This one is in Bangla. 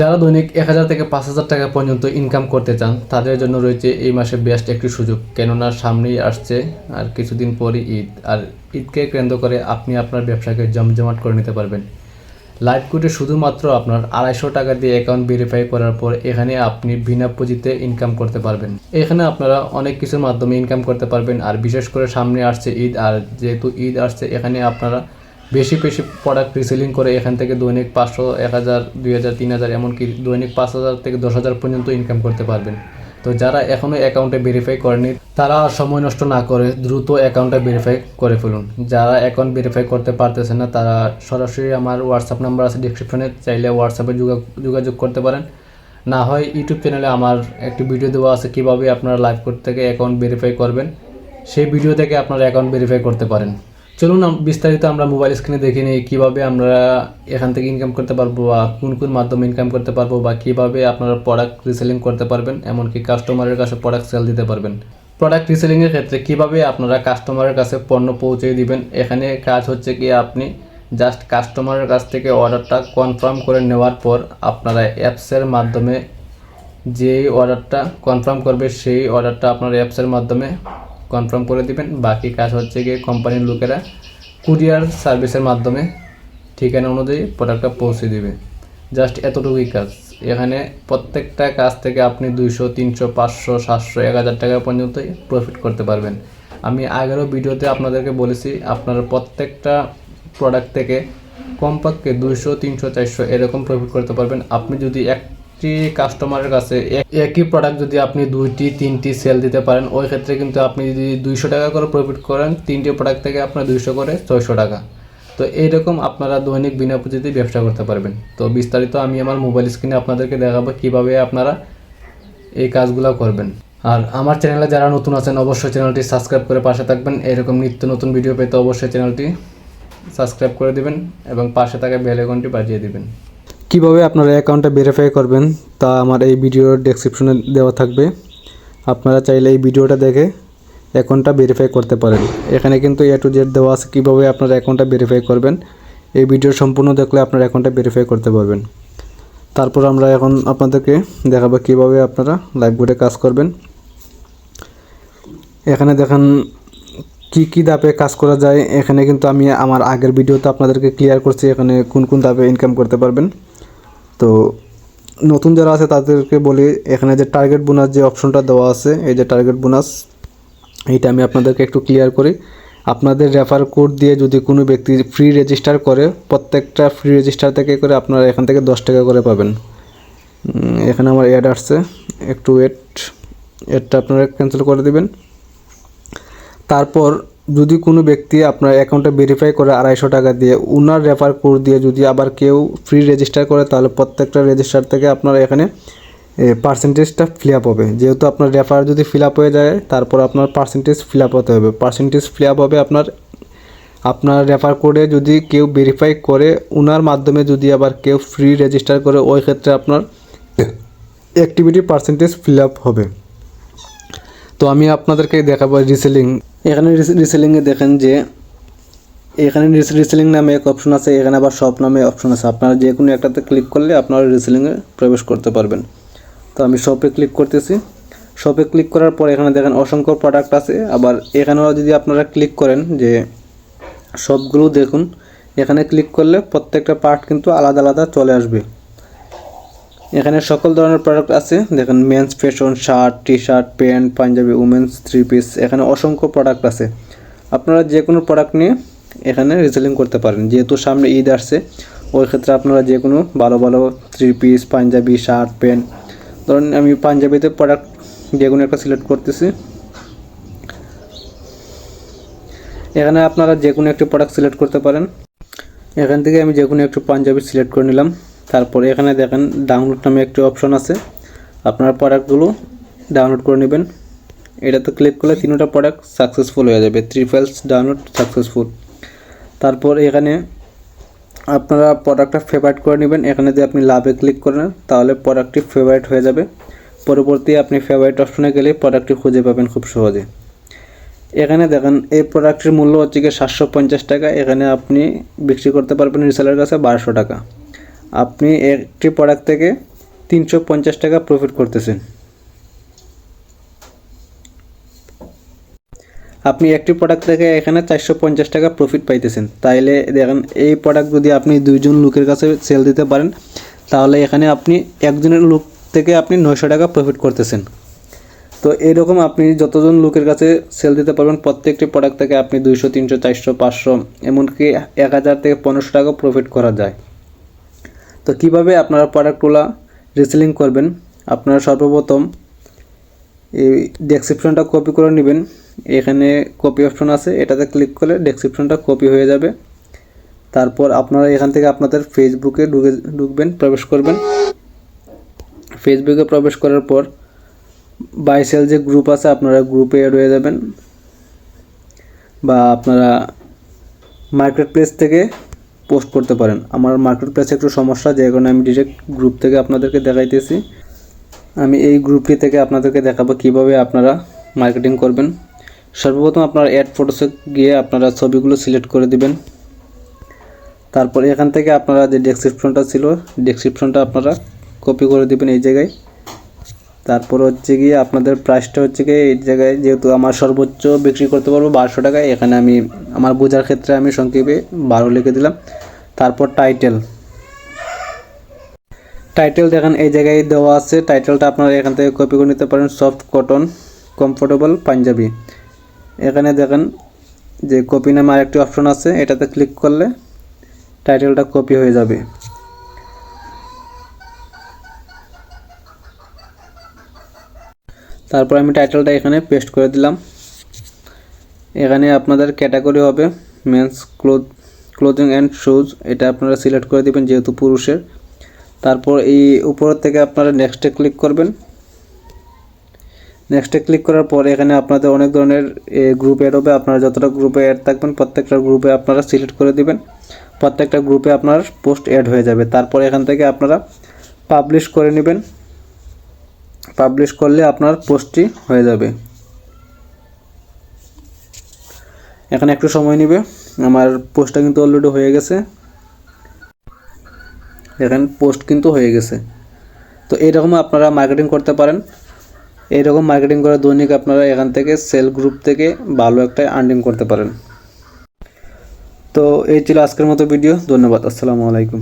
যারা দৈনিক এক হাজার থেকে পাঁচ হাজার টাকা পর্যন্ত ইনকাম করতে চান, তাদের জন্য রয়েছে এই মাসে বেস্ট একটি সুযোগ। কেননা সামনেই আসছে আর কিছুদিন পরই ঈদ। আর ঈদকে কেন্দ্র করে আপনি আপনার ব্যবসাকে জমজমাট করে নিতে পারবেন। লাইভ কোডে শুধুমাত্র আপনার আড়াইশো টাকা দিয়ে অ্যাকাউন্ট ভেরিফাই করার পর এখানে আপনি বিনা পুঁজিতে ইনকাম করতে পারবেন। এখানে আপনারা অনেক কিছুর মাধ্যমে ইনকাম করতে পারবেন। আর বিশেষ করে সামনে আসছে ঈদ। আর যেহেতু ঈদ আসছে, এখানে আপনারা বেশি বেশি প্রোডাক্ট রিসেলিং করে এখান থেকে দৈনিক পাঁচশো, এক হাজার, দুই হাজার, তিন হাজার, এমনকি দৈনিক পাঁচ হাজার থেকে দশ হাজার পর্যন্ত ইনকাম করতে পারবেন। তো যারা এখনও অ্যাকাউন্টে ভেরিফাই করেনি, তারা সময় নষ্ট না করে দ্রুত অ্যাকাউন্টটা ভেরিফাই করে ফেলুন। যারা অ্যাকাউন্ট ভেরিফাই করতে পারতেছে না, তারা সরাসরি আমার হোয়াটসঅ্যাপ নাম্বার আছে ডিসক্রিপশনে চাইলে হোয়াটসঅ্যাপে যোগাযোগ করতে পারেন। না হয় ইউটিউব চ্যানেলে আমার একটি ভিডিও দেওয়া আছে, কীভাবে আপনারা লাইভ করতে থেকে অ্যাকাউন্ট ভেরিফাই করবেন। সেই ভিডিও থেকে আপনারা অ্যাকাউন্ট ভেরিফাই করতে পারেন। চলুন বিস্তারিত আমরা মোবাইল স্ক্রিনে দেখে নিই কীভাবে আমরা এখান থেকে ইনকাম করতে পারব বা কোন কোন মাধ্যমে ইনকাম করতে পারব বা কীভাবে আপনারা প্রোডাক্ট রিসেলিং করতে পারবেন, এমনকি কাস্টমারের কাছে প্রোডাক্ট সেল দিতে পারবেন। প্রোডাক্ট রিসেলিংয়ের ক্ষেত্রে কীভাবে আপনারা কাস্টমারের কাছে পণ্য পৌঁছে দিবেন, এখানে কাজ হচ্ছে কি আপনি জাস্ট কাস্টমারের কাছ থেকে অর্ডারটা কনফার্ম করে নেওয়ার পর আপনারা অ্যাপসের মাধ্যমে যেই অর্ডারটা কনফার্ম করবে, সেই অর্ডারটা আপনার অ্যাপসের মাধ্যমে কনফার্ম করে দিবেন। বাকি কাজ হচ্ছে গিয়ে কোম্পানির লোকেরা কুরিয়ার সার্ভিসের মাধ্যমে ঠিকানা অনুযায়ী প্রোডাক্টটা পৌঁছে দিবে। জাস্ট এতটুকুই কাজ। এখানে প্রত্যেকটা কাজ থেকে আপনি দুইশো, তিনশো, পাঁচশো, সাতশো, এক হাজার টাকা পর্যন্ত প্রফিট করতে পারবেন। আমি আগেরও ভিডিওতে আপনাদেরকে বলেছি, আপনারা প্রত্যেকটা প্রোডাক্ট থেকে কমপক্ষে দুইশো, তিনশো, চারশো এরকম প্রফিট করতে পারবেন। আপনি যদি একটি কাস্টমারের কাছে একই প্রোডাক্ট যদি আপনি দুইটি, তিনটি সেল দিতে পারেন, ওই ক্ষেত্রে কিন্তু আপনি যদি দুইশো টাকা করে প্রফিট করেন, তিনটি প্রোডাক্ট থেকে আপনার দুইশো করে ছয়শো টাকা। তো এইরকম আপনারা দৈনিক বিনা পুঁজিতে ব্যবসা করতে পারবেন। তো বিস্তারিত আমি আমার মোবাইল স্ক্রিনে আপনাদেরকে দেখাবো কীভাবে আপনারা এই কাজগুলো করবেন। আর আমার চ্যানেলে যারা নতুন আছেন, অবশ্যই চ্যানেলটি সাবস্ক্রাইব করে পাশে থাকবেন। এরকম নিত্য নতুন ভিডিও পেতে অবশ্যই চ্যানেলটি সাবস্ক্রাইব করে দিবেন এবং পাশে থাকা বেল আইকনটি বাজিয়ে দিবেন। কীভাবে আপনারা অ্যাকাউন্টটা ভেরিফাই করবেন তা আমার এই ভিডিওর ডেসক্রিপশনে দেওয়া থাকবে। আপনারা চাইলে এই ভিডিওটা দেখে অ্যাকাউন্টটা ভেরিফাই করতে পারেন। এখানে কিন্তু এ টু জেড দেওয়া আছে কীভাবে আপনারা অ্যাকাউন্টটা ভেরিফাই করবেন। এই ভিডিও সম্পূর্ণ দেখলে আপনারা অ্যাকাউন্টটা ভেরিফাই করতে পারবেন। তারপর আমরা এখন আপনাদেরকে দেখাবো কীভাবে আপনারা লাইভ বোর্ডে কাজ করবেন। এখানে দেখেন কি কি ধাপে কাজ করা যায়। এখানে কিন্তু আমি আমার আগের ভিডিওতে আপনাদেরকে ক্লিয়ার করছি এখানে কোন কোন ধাপে ইনকাম করতে পারবেন। তো নতুন যারা আছে তাদেরকে বলি, এখানে যে টার্গেট বোনাস যে অপশনটা দেওয়া আছে, এই যে টার্গেট বোনাস এইটা আমি আপনাদেরকে একটু ক্লিয়ার করি। আপনাদের রেফার কোড দিয়ে যদি কোনো ব্যক্তি ফ্রি রেজিস্টার করে, প্রত্যেকটা ফ্রি রেজিস্টার থেকে করে আপনারা এখান থেকে দশ টাকা করে পাবেন। এখানে আমার অ্যাড আসছে, একটু ওয়েট এডটা আপনারা ক্যান্সেল করে দিবেন। তারপর যদি কোনো ব্যক্তি আপনার অ্যাকাউন্টে ভেরিফাই করে আড়াইশো টাকা দিয়ে, উনার রেফার কোড দিয়ে যদি আবার কেউ ফ্রি রেজিস্টার করে, তাহলে প্রত্যেকটা রেজিস্টার থেকে আপনার এখানে পার্সেন্টেজটা ফিল আপ হবে। যেহেতু আপনার রেফার যদি ফিল আপ হয়ে যায়, তারপর আপনার পার্সেন্টেজ ফিল আপ হতে হবে। পার্সেন্টেজ ফিল আপ হবে আপনার আপনার রেফার কোডে যদি কেউ ভেরিফাই করে, উনার মাধ্যমে যদি আবার কেউ ফ্রি রেজিস্টার করে, ওই ক্ষেত্রে আপনার অ্যাক্টিভিটি পার্সেন্টেজ ফিল আপ হবে। তো আমি আপনাদেরকে দেখাবো রিসেলিং এখানে রিসেলিংয়ে দেখেন যে, এখানে রিসেলিং নামে এক অপশন আছে, এখানে আবার শপ নামে অপশন আছে। আপনারা যে কোনো একটাতে ক্লিক করলে আপনারা রিসেলিংয়ে প্রবেশ করতে পারবেন। তো আমি শপে ক্লিক করতেছি। শপে ক্লিক করার পর এখানে দেখেন অসংখ্য প্রোডাক্ট আছে। আবার এখানেও যদি আপনারা ক্লিক করেন যে সবগুলো দেখুন, এখানে ক্লিক করলে প্রত্যেকটা পার্ট কিন্তু আলাদা আলাদা চলে আসবে। এখানে সকল ধরনের প্রোডাক্ট আছে। দেখেন men's fashion shirt T shirt pant Punjabi women's three piece এখানে অসংখ্য প্রোডাক্ট আছে। আপনারা যে কোনো প্রোডাক্ট নিয়ে এখানে রিসেলিং করতে পারেন। যেহেতু সামনে ঈদ আসছে, ওই ক্ষেত্রে আপনারা যে কোনো ভালো ভালো three piece Punjabi shirt pant ধরুন আমি পাঞ্জাবিতে প্রোডাক্ট যে কোনো একটা সিলেক্ট করতেছি। এখানে আপনারা যে কোনো একটি প্রোডাক্ট সিলেক্ট করতে পারেন। এখান থেকে আমি যে কোনো একটু পাঞ্জাবি সিলেক্ট করে নিলাম। তারপরে এখানে দেখেন ডাউনলোড নামে একটি অপশন আছে। আপনার প্রোডাক্টগুলো ডাউনলোড করে নেবেন। এটাতে ক্লিক করলে তিনটা প্রোডাক্ট সাকসেসফুল হয়ে যাবে। থ্রি ফাইলস ডাউনলোড সাকসেসফুল তারপর এখানে আপনারা প্রোডাক্টটা ফেভারিট করে নেবেন। এখানে যদি আপনি লাভে ক্লিক করেন, তাহলে প্রোডাক্টটি ফেভারিট হয়ে যাবে। পরবর্তী আপনি ফেভারিট অপশনে গেলে প্রোডাক্টটি খুঁজে পাবেন খুব সহজে। এখানে দেখেন, এই প্রোডাক্টের মূল্য হচ্ছে গিয়ে সাতশো পঞ্চাশ টাকা। এখানে আপনি বিক্রি করতে পারবেন রিসেলের কাছে বারোশো টাকা। আপনি একটি প্রোডাক্ট থেকে তিনশো পঞ্চাশ টাকা প্রফিট করতেছেন। আপনি একটি প্রোডাক্ট থেকে এখানে চারশো পঞ্চাশ টাকা প্রফিট পাইতেছেন। তাইলে দেখেন, এই প্রোডাক্ট যদি আপনি দুইজন লোকের কাছে সেল দিতে পারেন, তাহলে এখানে আপনি একজনের লোক থেকে আপনি নয়শো টাকা প্রফিট করতেছেন। তো এরকম আপনি যতজন লোকের কাছে সেল দিতে পারবেন, প্রত্যেকটি প্রোডাক্ট থেকে আপনি দুইশো, তিনশো, চারশো, পাঁচশো, এমনকি এক হাজার থেকে পনেরোশো টাকা প্রফিট করা যায়। তো কীভাবে আপনারা প্রোডাক্টগুলো রিসেলিং করবেন? আপনারা সর্বপ্রথম এই ডেসক্রিপশনটা কপি করে নেবেন। এখানে কপি অপশন আছে। এটাতে ক্লিক করলে ডেসক্রিপশনটা কপি হয়ে যাবে। তারপর আপনারা এখান থেকে আপনাদের ফেসবুকে ঢুকে ঢুকবেন, প্রবেশ করবেন। ফেসবুকে প্রবেশ করার পর বাইসেল যে গ্রুপ আছে, আপনারা গ্রুপে অ্যাড হয়ে যাবেন। বা আপনারা মার্কেট প্লেস থেকে পোস্ট করতে পারেন। আমার মার্কেট প্লেসে একটু সমস্যা, যে কারণে আমি ডিরেক্ট গ্রুপ থেকে আপনাদেরকে দেখাইতেছি। আমি এই গ্রুপটি থেকে আপনাদেরকে দেখাবো কীভাবে আপনারা মার্কেটিং করবেন। সর্বপ্রথম আপনার অ্যাড ফটোসে গিয়ে আপনারা ছবিগুলো সিলেক্ট করে দিবেন। তারপর এখান থেকে আপনারা যে ডেসক্রিপশনটা ছিল ডেসক্রিপশনটা আপনারা কপি করে দিবেন এই জায়গায়। তারপর হচ্ছে গিয়ে আপনাদের প্রাইসটা হচ্ছে গিয়ে এই জায়গায় যেহেতু আমার সর্বোচ্চ বিক্রি করতে পারব বারোশো টাকায়, এখানে আমি আমার বোঝার ক্ষেত্রে আমি সংক্ষেপে বারো লিখে দিলাম। তারপর টাইটেল টাইটেল দেখেন, এই জায়গায় দেওয়া আছে। টাইটেলটা আপনারা এখান থেকে কপি করে নিতে পারেন। Soft cotton comfortable Punjabi. এখানে দেখেন যে কপি নামে আরেকটি অপশন আছে। এটাতে ক্লিক করলে টাইটেলটা কপি হয়ে যাবে। তারপর আমি টাইটেলটা এখানে পেস্ট করে দিলাম। এখানে আপনাদের ক্যাটাগরি হবে men's cloth clothing and shoes এটা আপনারা সিলেক্ট করে দিবেন যেহেতু পুরুষের। তারপর এই উপরের থেকে আপনারা নেক্সটে ক্লিক করবেন। নেক্সটে ক্লিক করার পর এখানে আপনাদের অনেক ধরনের গ্রুপ অ্যাড হবে। আপনারা যতটা গ্রুপে অ্যাড থাকবেন, প্রত্যেকটা গ্রুপে আপনারা সিলেক্ট করে দিবেন। প্রত্যেকটা গ্রুপে আপনার পোস্ট অ্যাড হয়ে যাবে। তারপর এখান থেকে আপনারা পাবলিশ করে নেবেন। পাবলিশ করলে আপনার পোস্টটি হয়ে যাবে। এখানে একটু সময় নেবে। আমার পোস্টটা কিন্তু অলরেডি হয়ে গেছে। দেখেন পোস্ট কিন্তু হয়ে গেছে। তো এইরকম আপনারা মার্কেটিং করতে পারেন। এইরকম মার্কেটিং করে দৈনিক আপনারা এখান থেকে সেল গ্রুপ থেকে ভালো একটা আর্নিং করতে পারেন। তো এই ছিল আজকের মতো ভিডিও ধন্যবাদ। আসসালামু আলাইকুম।